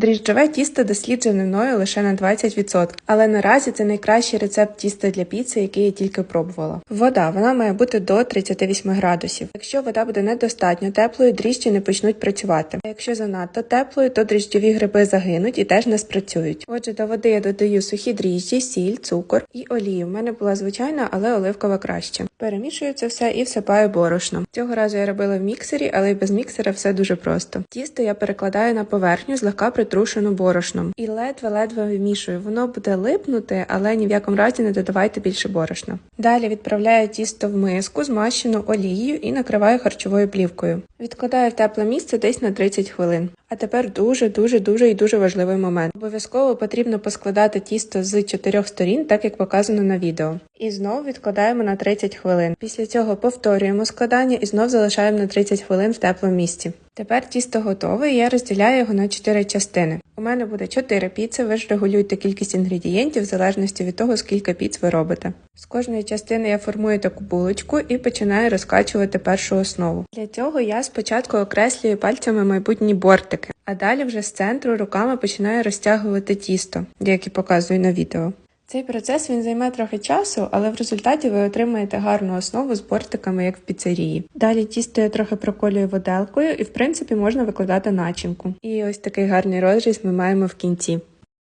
Дріжджове тісто досліджене мною лише на 20%, але наразі це найкращий рецепт тіста для піци, який я тільки пробувала. Вода вона має бути до 38 градусів. Якщо вода буде недостатньо теплою, дріжджі не почнуть працювати. А якщо занадто теплою, то дріжджові гриби загинуть і теж не спрацюють. Отже, до води я додаю сухі дріжджі, сіль, цукор і олію. У мене була звичайна, але оливкова краще. Перемішую це все і всипаю борошно. Цього разу я робила в міксері, але й без міксера все дуже просто. Тісто я перекладаю на поверхню, злегка притрушену борошном, і ледве-ледве вимішую. Воно буде липнути, але ні в якому разі не додавайте більше борошна. Далі відправляю тісто в миску, змащену олією і накриваю харчовою плівкою. Відкладаю в тепле місце десь на 30 хвилин. А тепер дуже дуже і дуже важливий момент. Обов'язково потрібно поскладати тісто з чотирьох сторін, так як показано на відео. І знову відкладаємо на 30 хвилин. Після цього повторюємо складання і знов залишаємо на 30 хвилин в теплому місці. Тепер тісто готове, і я розділяю його на 4 частини. У мене буде 4 піци, ви ж регулюйте кількість інгредієнтів в залежності від того, скільки піц ви робите. З кожної частини я формую таку булочку і починаю розкачувати першу основу. Для цього я спочатку окреслюю пальцями майбутні бортики, а далі вже з центру руками починаю розтягувати тісто, як і показую на відео. Цей процес він займе трохи часу, але в результаті ви отримаєте гарну основу з бортиками, як в піцерії. Далі тісто я трохи проколюю виделкою і, в принципі, можна викладати начинку. І ось такий гарний розріз ми маємо в кінці.